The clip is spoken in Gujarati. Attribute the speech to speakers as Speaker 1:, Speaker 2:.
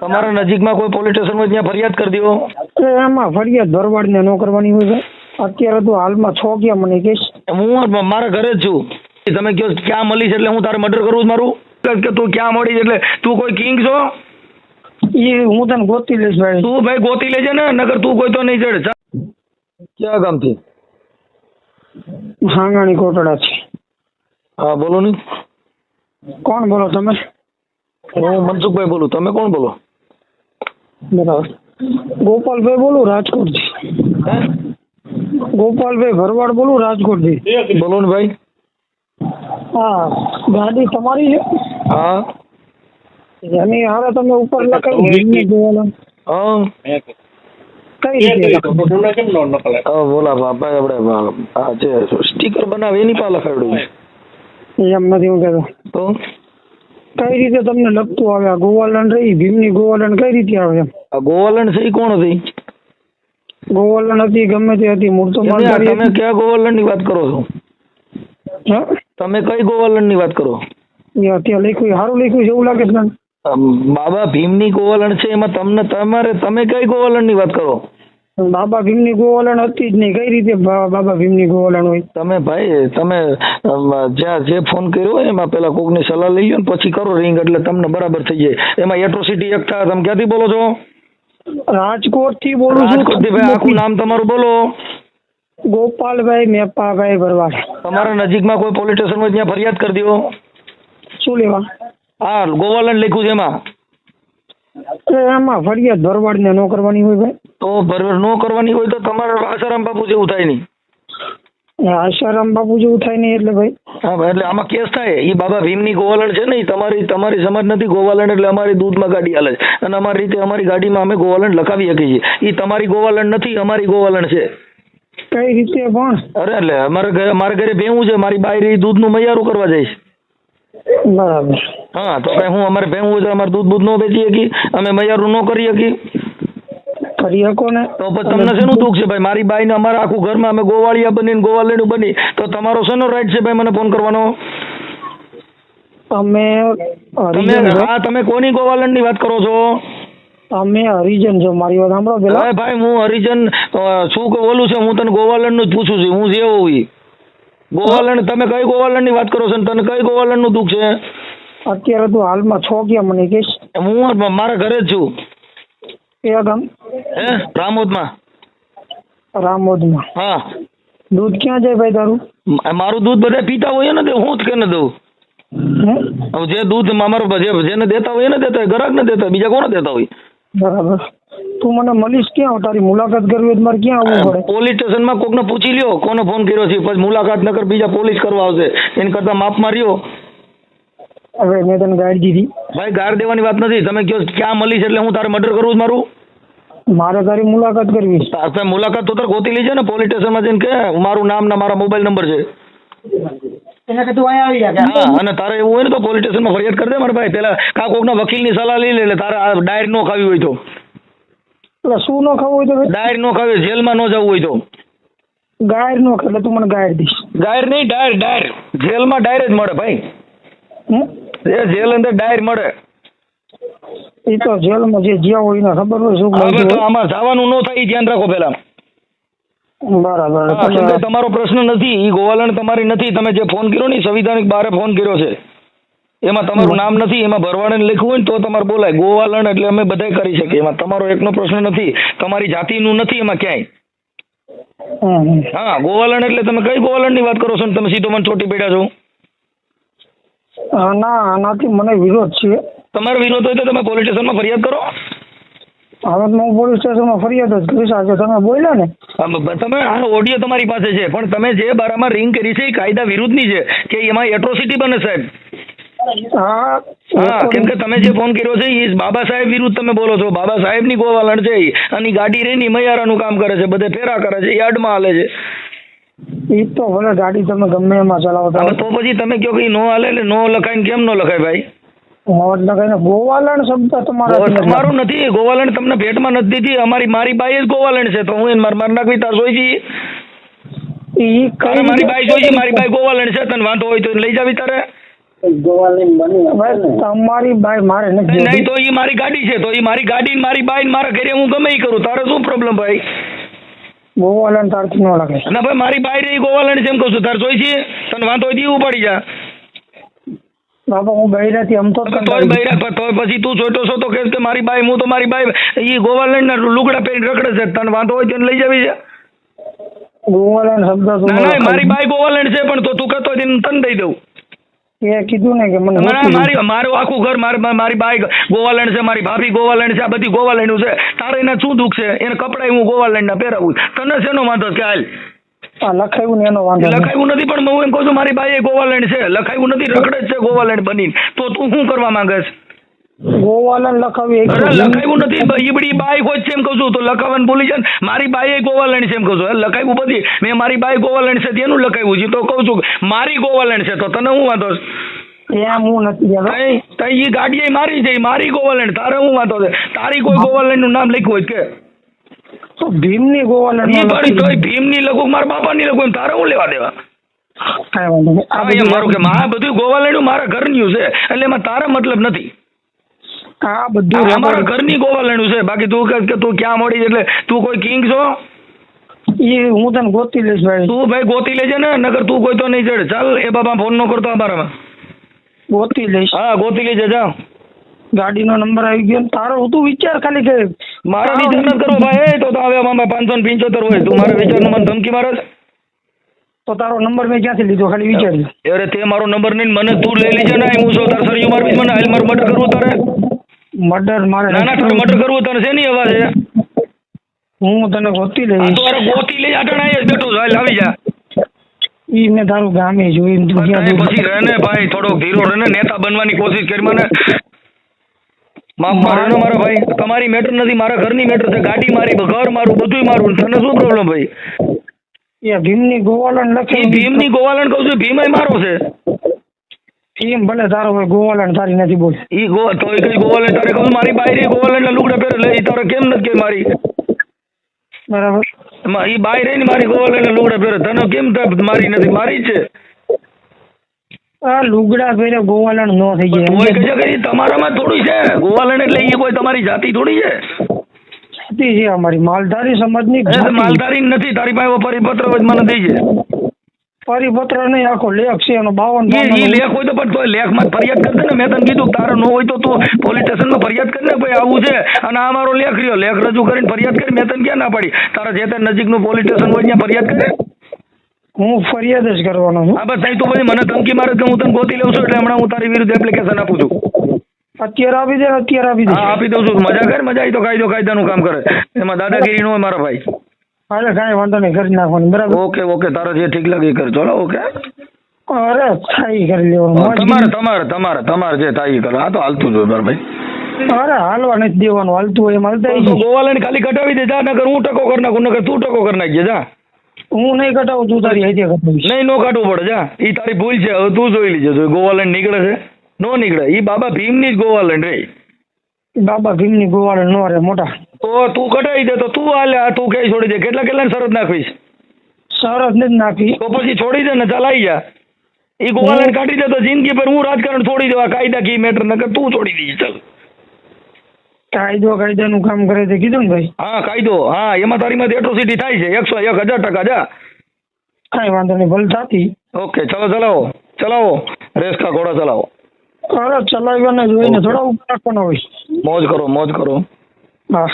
Speaker 1: તમારા નજીકમાં કોઈ પોલીસ સ્ટેશન હોય ત્યાં ફરિયાદ કરી દો
Speaker 2: એમાં ફરિયાદ ભરવાડને ન કરવાની હોય અત્યારે તો હાલમાં છો ગયા મને કહીશ?
Speaker 1: હું મારા ઘરે જ છું. તમે કહો ક્યાં મળી છે એટલે હું તારે મર્ડર કરવું મારું? કે તું ક્યાં મળી એટલે તું કોઈ કિંગ છો?
Speaker 2: એ હું તને ગોતી લઈશ ભાઈ.
Speaker 1: તું ભાઈ ગોતી લેજે ને નગર તું કોઈ તો નહીં ચડે. ક્યાં ગામથી?
Speaker 2: હાંગાણી કોટડા છે
Speaker 1: હા બોલો ને.
Speaker 2: કોણ બોલો તમે?
Speaker 1: હું મનસુખભાઈ બોલું. તમે કોણ બોલો?
Speaker 2: બરાબર. ગોપાલભાઈ બોલું રાજકોટથી. ગોપાલભાઈ ભરવાડ બોલું રાજકોટથી.
Speaker 1: બોલો ને ભાઈ
Speaker 2: હા ગાડી તમારી છે?
Speaker 1: હા.
Speaker 2: એની હારે તમે ઉપર ગોવાલા
Speaker 1: હા. બોલા બાપા આપણે સ્ટીકર બનાવે એની પા લખાડ્યું
Speaker 2: એમ નથી હું કહેતો.
Speaker 1: તો?
Speaker 2: કઈ રીતે તમને લગતું આવે? આ ગોવાલન રહી ભીમની ગોવાલન કઈ રીતે આવે?
Speaker 1: આ ગોવાલણ છે કોણ હતી?
Speaker 2: ગોવાલન હતી ગમે તે હતી મૂળ તો
Speaker 1: તમે કયા ગોવાલણની વાત કરો છો? તમે કઈ ગોવાલણની વાત કરો?
Speaker 2: અત્યારે લખ્યું સારું લખ્યું છે એવું લાગે છે
Speaker 1: બાબા ભીમની ગોવાલણ છે એમાં તમને તમારે તમે કઈ ગોવાલણની વાત કરો?
Speaker 2: બાબા ભીમની ગોવલણ હતી જ નહીં. કઈ રીતે બાબા ભીમની ગોવલણ હોય?
Speaker 1: તમે ભાઈ તમે જ્યાં જે ફોન કર્યો હોય એમાં પેલા કોકની સલાહ લઈ લો ને પછી કરો રિંગ એટલે તમને બરાબર થઈ જાય. એમાં એટ્રોસિટી એક થાય તમે ક્યાંથી બોલો છો?
Speaker 2: રાજકોટથી બોલું છું.
Speaker 1: ભાઈ આખું નામ તમારું બોલો.
Speaker 2: ગોપાલભાઈ મેપાભાઈ ભરવાડ.
Speaker 1: તમારા નજીકમાં કોઈ પોલીસ સ્ટેશન હોય ત્યાં ફરિયાદ કરી દો.
Speaker 2: શું લેવા?
Speaker 1: હા ગોવાલણ લખ્યું છે એમાં.
Speaker 2: એટલે ફરિયાદ ભરવાડ ને નો કરવાની હોય ભાઈ?
Speaker 1: તો ભરવાડ નો કરવાની હોય તો તમારે આસારામ બાપુ જેવું થાય નહીં.
Speaker 2: આશારામ બાપુ જેવું થાય નહીં એટલે ભાઈ?
Speaker 1: હા ભાઈ, એટલે આમાં કેસ થાય. એ બાબા ભીમની ગોવાલણ છે ને તમારી તમારી સમજ નથી ગોવાલણ એટલે અમારી દૂધમાં ગાડી હાલે છે. અને અમારી રીતે અમારી ગાડીમાં અમે ગોવાલણ લખાવી શકીએ છીએ. એ તમારી ગોવાલણ નથી અમારી ગોવાલણ છે.
Speaker 2: કઈ રીતે પણ?
Speaker 1: અરે એટલે અમારે ઘરે મારા ઘરે ભેવું છે મારી બાયરી દૂધનું મૈયારું કરવા જઈશ
Speaker 2: બરાબર
Speaker 1: હા તો ભાઈ હું અમારે ભેવું છે અમારે દૂધ બૂધ નો વેચી શકી અમે મૈયારું નો કરી શકી
Speaker 2: કરી શકો ને.
Speaker 1: તો પછી તમને શેનું દુઃખ છે ભાઈ? મારી બાઈને અમારા આખું ઘરમાં અમે ગોવાળિયા બનીને ગોવાલણું બની. તો તમારો શેનો રાઈટ છે ભાઈ મને ફોન કરવાનો?
Speaker 2: અમે
Speaker 1: તમે હા તમે કોની ગોવાલણની વાત કરો છો?
Speaker 2: અમે હરિજન છો. મારી વાત સાંભળો પેલા.
Speaker 1: ભાઈ હું હરિજન શું ઓલું છે? હું તને ગોવાલંડનું જ પૂછું છું. હું જે હોઉં. ગોવાલણ તમે કઈ ગોવાલણની વાત કરો છો તને કઈ ગોવાલણનું દુઃખ છે?
Speaker 2: અત્યારે તો હાલમાં છો ક્યાં મને કહીશ
Speaker 1: હું મારા ઘરે જ છું.
Speaker 2: કયા ગામ
Speaker 1: હે? રામોદમાં.
Speaker 2: રામોદમાં?
Speaker 1: હા.
Speaker 2: દૂધ ક્યાં જાય ભાઈ તારું?
Speaker 1: મારું દૂધ બધા પીતા હોય ને તે હું જ કે ને દઉં જે દૂધ અમારો જેને દેતા હોય એને દેતા હોય ગ્રાહક ને દેતા હોય બીજા કોને દેતા હોય?
Speaker 2: બરાબર. તું મને મળીશ ક્યાં? તારી મુલાકાત કરવી હોય મારે ક્યાં આવવું પડે?
Speaker 1: પોલીસ સ્ટેશનમાં કોકને પૂછી લ્યો કોનો ફોન કર્યો છે પછી મુલાકાત નકર બીજા પોલીસ કરવા આવશે. એને કરતા માપમાં રહ્યો
Speaker 2: હવે મેં તને ગાઈડ દીધી.
Speaker 1: ભાઈ ગાર દેવાની વાત નથી. તમે કયો ક્યાં મળીશ છે એટલે હું તારે મર્ડર કરું મારું?
Speaker 2: મારે તારી મુલાકાત કરવી છે.
Speaker 1: મુલાકાત તો તારે ગોતી લેજે ને પોલીસ સ્ટેશનમાં જઈને કે મારું નામ ને મારા મોબાઈલ નંબર છે. હા અને તારે એવું હોય ને તો પોલીસ સ્ટેશનમાં ફરિયાદ કરી દે મારા ભાઈ. પેલા કા કોકના વકીલની સલાહ લઈ લે એટલે તારે ડાયરેક્ટ નો ખાવી હોય તો.
Speaker 2: એટલે શું નો ખાવું હોય તો
Speaker 1: ડાયર નો ખાવે જેલમાં નો જવું હોય તો.
Speaker 2: ગાયર નો એટલે તું મને ગાયર દઈશ.
Speaker 1: ડાયર નહીં ડાયર ડાયર. જેલમાં ડાયર જ મળે ભાઈ. એ જેલ અંદર ડાયર મળે.
Speaker 2: એ તો જેલમાં જે જ્યાં હોય ને ખબર હોય શું
Speaker 1: હવે તો આમાં જવાનું ન થાય એ ધ્યાન રાખો પેલા
Speaker 2: બરાબર.
Speaker 1: તમારો પ્રશ્ન નથી ઈ ગોવાલણ તમારી નથી. તમે જે ફોન કર્યો ને સંવિધાનિક બારે ફોન કર્યો છે. એમાં તમારું નામ નથી એમાં ભરવાડે લખ્યું હોય ને તો તમારે બોલાય. ગોવાલણ એટલે અમે બધાય કરી શકીએ. એમાં તમારો એકનો પ્રશ્ન નથી તમારી જાતિનું નથી એમાં ક્યાંય. હા ગોવાલણ એટલે તમે કઈ ગોવાલણની વાત કરો છો ને? તમે સીધો મને ચોટી પડ્યા છો.
Speaker 2: ના આનાથી મને વિરોધ છે.
Speaker 1: તમારો વિરોધ હોય તો તમે પોલીસ સ્ટેશનમાં ફરિયાદ કરો.
Speaker 2: હવે હું પોલીસ સ્ટેશનમાં ફરિયાદ જ કરીશ. આજે તમે બોલ્યા ને.
Speaker 1: તમે આ ઓડિયો તમારી પાસે છે. પણ તમે જે બારામાં રિંગ કરી છે એ કાયદા વિરુદ્ધની છે કે એમાં એટ્રોસિટી બને સાહેબ.
Speaker 2: હા
Speaker 1: હા કેમ કે તમે જે ફોન કર્યો છે એ બાબા સાહેબ વિરુદ્ધ તમે બોલો છો. બાબા સાહેબની ગોવાલણ છે. અને ગાડી રહીને મૈયારાનું કામ કરે છે બધે ફેરા કરે છે યાર્ડમાં હાલે છે.
Speaker 2: એ તો ભલે ગાડી તમે ગમે એમાં
Speaker 1: ચલાવો તો પછી તમે કહો કે નો હાલે એટલે નો લખાય કેમ નો લખાય ભાઈ?
Speaker 2: ગોવાલણ શબ્દ તમારા
Speaker 1: તમારું નથી ગોવાલણ તમને ભેટમાં નથી દીધી. અમારી મારી બાઈ જ ગોવાલણ છે તો હું એને મારી મારના નાખવી જોઈ જી મારી બાઈ જોઈ મારી બાઈ ગોવાલણ છે તને વાંધો હોય તો લઈ જાવી તારે.
Speaker 2: તમારી બાઈ મારે નથી
Speaker 1: નહીં તો એ મારી ગાડી છે તો એ મારી ગાડી ને મારી બાઈ ને મારા ઘરે હું ગમે કરું. તારે શું પ્રોબ્લેમ ભાઈ?
Speaker 2: ગોવાલન તારથી ન લાગે.
Speaker 1: ના ભાઈ મારી બાઈ રે ગોવાલન છે એમ કહું છું. તાર જોઈ છે? તને વાંધો હોય ઈ ઉપાડી જા.
Speaker 2: બાપા હું બૈરાથી આમ તો
Speaker 1: તોય બૈરા પણ તોય પછી તું જોઈતો છો તો કે મારી બાઈ હું તો મારી બાઈ ઈ ગોવાલન ના લુગડા પહેરીને રખડે છે. તને વાંધો હોય તેને લઈ જવી છે
Speaker 2: ગોવાલન શબ્દ
Speaker 1: ના ના મારી બાઈ ગોવાલન છે પણ તો તું કહેતો હોય તને દઈ દઉં.
Speaker 2: એ કીધું ને કે મને
Speaker 1: મારી મારું આખું ઘર મારી મારી બાઈ ગોવાલણ છે મારી ભાભી ગોવાલણ છે આ બધી ગોવાલણનું છે. તારે એના શું દુઃખ છે? એને કપડાય હું ગોવાલણના પહેરાવું તને શેનો વાંધો કે હાલ.
Speaker 2: લખાયું એનો વાંધો
Speaker 1: લખાયું નથી પણ હું એમ કહું છું મારી બાઈ ગોવાલણ છે. લખાયું નથી રખડે છે ગોવાલણ બની તો તું શું કરવા માંગે છે?
Speaker 2: ગોવાલન લખાવી
Speaker 1: અરે લખાયું નથી. ઈબડી બાઈ હોય છે એમ કહું છું. તો લખાવન ભૂલી જાય મારી બાઈ ગોવાલણ છે એમ કહું છું. લખાયું બધી. મેં મારી બાઈ ગોવાલણ છે તેનું લખાયું છે. તો કહું છું મારી ગોવાલણ છે. તો તને હું વાંધો
Speaker 2: એમ હું નથી
Speaker 1: ગાડી મારી છે. મારી ગોવાલણ તારે હું વાંધો છે? તારી કોઈ ગોવાલણનું નામ લખ્યું હોય કે?
Speaker 2: તો ભીમની ગોવાલન
Speaker 1: ઈ પડી તોય ભીમની લખું મારા બાપાની લખું તારે હું લેવા દેવા?
Speaker 2: કાંઈ વાંધો નહીં. આ બધું
Speaker 1: મારું કે આ બધું ગોવાલણું મારા ઘરનું છે. એટલે એમાં તારા મતલબ નથી.
Speaker 2: આ બધું
Speaker 1: અમારા ઘરની ગોવાલણું છે. બાકી તું કહે કે તું ક્યાં મળી એટલે તું કોઈ કિંગ છો?
Speaker 2: એ હું તને ગોતી લઈશ ભાઈ.
Speaker 1: તું ભાઈ ગોતી લેજે ને નગર તું કોઈ તો નહીં ચડે. ચાલ એ બાપા ફોન નો કરતો અમારામાં.
Speaker 2: ગોતી લઈશ.
Speaker 1: હા ગોતી લેજે જા.
Speaker 2: ગાડીનો નંબર આવી ગયો તારો. હું તું વિચાર ખાલી કે
Speaker 1: મારે વિચાર ન કરવો ભાઈ. તો તો હવે મામા પાંચસો ને પંચોતેર હોય. તું મારા વિચારનું મને ધમકી મારે
Speaker 2: તો તારો નંબર મેં ક્યાંથી લીધો? ખાલી વિચાર
Speaker 1: અરે તે મારો નંબર નહીં મને તું લઈ લેજે ને. હું છું તાર સરિયું મારવી મને હાલ મારું મર્ડર કરવું તારે.
Speaker 2: મર્ડર મારે
Speaker 1: ના ના મર્ડર કરવું તને છે નહીં અવાજ
Speaker 2: હું તને ગોતી લઈ
Speaker 1: તો અરે ગોતી લઈ આટણ જ બેઠો હાલ આવી જા.
Speaker 2: ઈ મેં તારું ગામે જોઈને તું ક્યાં
Speaker 1: પછી રહે ને ભાઈ થોડોક ધીરો રહે ને નેતા બનવાની કોશિશ કરી મને. માફ મારો ને મારા ભાઈ. તમારી મેટર નથી મારા ઘરની મેટર છે. ગાડી મારી ઘર મારું બધુંય મારું. તને શું પ્રોબ્લેમ ભાઈ?
Speaker 2: એ ભીમની ગોવાલણ લખે
Speaker 1: ભીમની ગોવાલણ કહું છું ભીમય મારો છે.
Speaker 2: ભીમ ભલે તારો કોઈ ગોવાલન તારી નથી બોલ.
Speaker 1: ઈ ગો તો એ કઈ ગોવાલણ તારે કહું મારી બાયરી ગોવાલણના લુગડા પહેરે લે ઈ તારે કેમ નથી કે મારી?
Speaker 2: બરાબર.
Speaker 1: ઈ બાય રહીને મારી ગોવાલણના લુગડા પહેરે. તને કેમ મારી નથી? મારી છે.
Speaker 2: આ લુગડા પહેરે ગોવાલણ નો થઈ
Speaker 1: કોઈ કહે કે તમારામાં થોડી છે. ગોવાલણ એટલે ઈ કોઈ તમારી જાતિ થોડી છે?
Speaker 2: જાતિ છે અમારી. માલધારી સમાજની
Speaker 1: માલધારી નથી. તારી પાસે પરિપત્ર મને દઈ છે.
Speaker 2: પરિપત્ર નહીં આખો લેખ છે એનો બાવન
Speaker 1: એ ઈ લેખ હોય તો પણ તોય લેખમાં ફરિયાદ કરી ને. મેં તને કીધું તારે ન હોય તો તું પોલીસ સ્ટેશનમાં ફરિયાદ કરી ને ભાઈ આવું છે. અને આ મારો લેખ રહ્યો. લેખ રજૂ કરીને ફરિયાદ કરી મેં તને ક્યાં ના પાડી? તારા જે તે નજીકનું પોલીસ સ્ટેશન હોય ત્યાં ફરિયાદ કરે?
Speaker 2: હું ફરિયાદ જ કરવાનો છું.
Speaker 1: હા બસ નહીં તું પછી મને ધમકી મારે તો હું તને ગોતી લઉં છું એટલે હમણાં હું તારી વિરુદ્ધ એપ્લિકેશન આપું છું.
Speaker 2: અત્યારે આપી દે અત્યારે આપી દે.
Speaker 1: હા આપી દઉં છું. મજા કર મજા. આવી તો કાયદો કાયદાનું કામ કરે. એમાં દાદાગીરી નો હોય મારા ભાઈ.
Speaker 2: હાલે કાંઈ વાંધો નહીં કરી નાખવાનું બરાબર?
Speaker 1: ઓકે ઓકે તારો જે ઠીક લાગે એ કર ચલો ઓકે?
Speaker 2: અરે થાય કરી લેવાનું
Speaker 1: તમારે તમારે તમારે તમારે જે થાય એ કરો. આ તો હાલતું જ હોય બરાબર.
Speaker 2: અરે હાલવા નથી દેવાનું હાલતું હોય એમ હાલતા
Speaker 1: તો
Speaker 2: આવીશું.
Speaker 1: ગોવાલણ ખાલી કટાવી દે જા નકર હું ટકો કરી નાખું નકર તું ટકો કરી નાખજે જા.
Speaker 2: હું નહીં કટાવું તું તારી હાથે કટાવીશ
Speaker 1: નહીં નો કાઢવું પડે જા. એ તારી ભૂલ છે હવે તું જોઈ લીજે ગોવા ગોવાલણ નીકળે છે નો નીકળે. એ બાબા ભીમની જ ગોવાલણ રે.
Speaker 2: બાબા ભીમની ગોવાળે નો રે મોટા.
Speaker 1: તો તું કઢાવી દે તો તું હાલે આ તું કઈ છોડી દે? કેટલા કેટલા શરત નાખીશ
Speaker 2: શરત ને જ નાખી.
Speaker 1: તો પછી છોડી દે ને ચાલ જા. એ ગોવાલાને કાઢી દે તો જિંદગી પર હું રાજકારણ છોડી દેવા કાયદા કી મેટર નકર તું છોડી દીધી ચાલ.
Speaker 2: કાયદો કાયદાનું કામ કરે છે કીધું ને ભાઈ?
Speaker 1: હા કાયદો હા એમાં તારી માંથી એટ્રોસિટી થાય છે એકસો એક હજાર ટકા જા.
Speaker 2: કાંઈ વાંધો નહીં ભલે થતી.
Speaker 1: ઓકે ચલો ચલાવો ચલાવો રેસકા ઘોડા ચલાવો.
Speaker 2: અરે ચલાવ્યાને જોઈને થોડા ઉપર રાખવાનો હોય.
Speaker 1: મોજ કરો મોજ કરો.
Speaker 2: હા